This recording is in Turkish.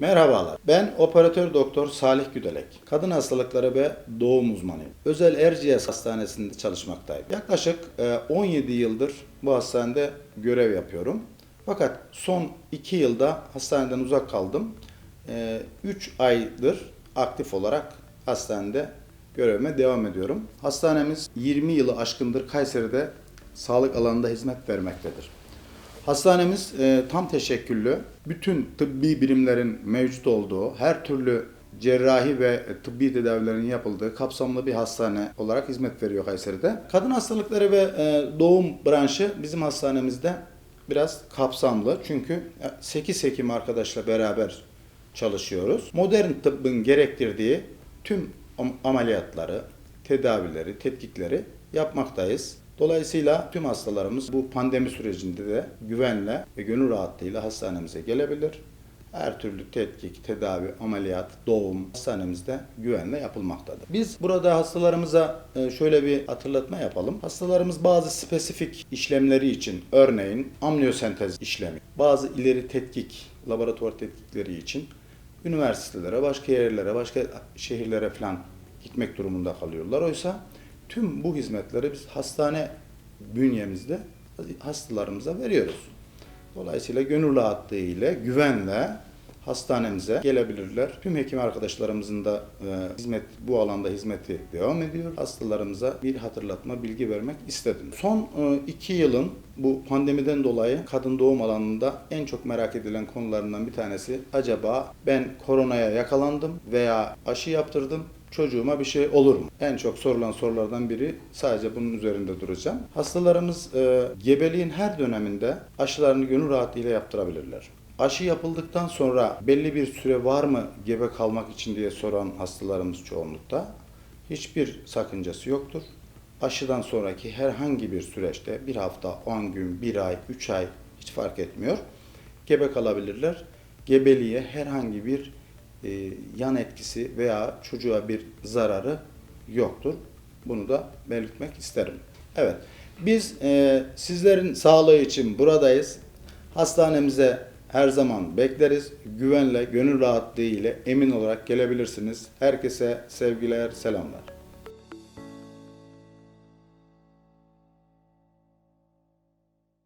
Merhabalar. Ben operatör doktor Salih Güdelek. Kadın hastalıkları ve doğum uzmanıyım. Özel Erciyes Hastanesi'nde çalışmaktayım. Yaklaşık e, 17 yıldır bu hastanede görev yapıyorum. Fakat son 2 yılda hastaneden uzak kaldım. 3 aydır aktif olarak hastanede görevime devam ediyorum. Hastanemiz 20 yılı aşkındır Kayseri'de sağlık alanında hizmet vermektedir. Hastanemiz e, tam teşekküllü. Bütün tıbbi birimlerin mevcut olduğu, her türlü cerrahi ve tıbbi tedavilerin yapıldığı kapsamlı bir hastane olarak hizmet veriyor Kayseri'de. Kadın hastalıkları ve e, doğum branşı bizim hastanemizde biraz kapsamlı. Çünkü 8 hekim arkadaşla beraber çalışıyoruz. Modern tıbbın gerektirdiği tüm am- ameliyatları, tedavileri, tetkikleri yapmaktayız. Dolayısıyla tüm hastalarımız bu pandemi sürecinde de güvenle ve gönül rahatlığıyla hastanemize gelebilir. Her türlü tetkik, tedavi, ameliyat, doğum hastanemizde güvenle yapılmaktadır. Biz burada hastalarımıza e, şöyle bir hatırlatma yapalım. Hastalarımız bazı spesifik işlemleri için, örneğin amniyosentez işlemi, bazı ileri tetkik, laboratuvar tetkikleri için üniversitelere, başka yerlere, başka şehirlere falan gitmek durumunda kalıyorlar. Oysa tüm bu hizmetleri biz hastane bünyemizde hastalarımıza veriyoruz. Dolayısıyla gönül rahatlığı ile güvenle hastanemize gelebilirler. Tüm hekim arkadaşlarımızın da e, hizmet bu alanda hizmeti devam ediyor. Hastalarımıza bir hatırlatma, bilgi vermek istedim. Son e, iki yılın bu pandemiden dolayı kadın doğum alanında en çok merak edilen konularından bir tanesi acaba ben koronaya yakalandım veya aşı yaptırdım çocuğuma bir şey olur mu? En çok sorulan sorulardan biri sadece bunun üzerinde duracağım. Hastalarımız e, gebeliğin her döneminde aşılarını gönül rahatlığıyla yaptırabilirler. Aşı yapıldıktan sonra belli bir süre var mı gebe kalmak için diye soran hastalarımız çoğunlukta. Hiçbir sakıncası yoktur. Aşıdan sonraki herhangi bir süreçte bir hafta, 10 gün, bir ay, 3 ay hiç fark etmiyor. Gebe kalabilirler. Gebeliğe herhangi bir e, yan etkisi veya çocuğa bir zararı yoktur. Bunu da belirtmek isterim. Evet, biz e, sizlerin sağlığı için buradayız. Hastanemize her zaman bekleriz. Güvenle, gönül rahatlığı ile emin olarak gelebilirsiniz. Herkese sevgiler, selamlar.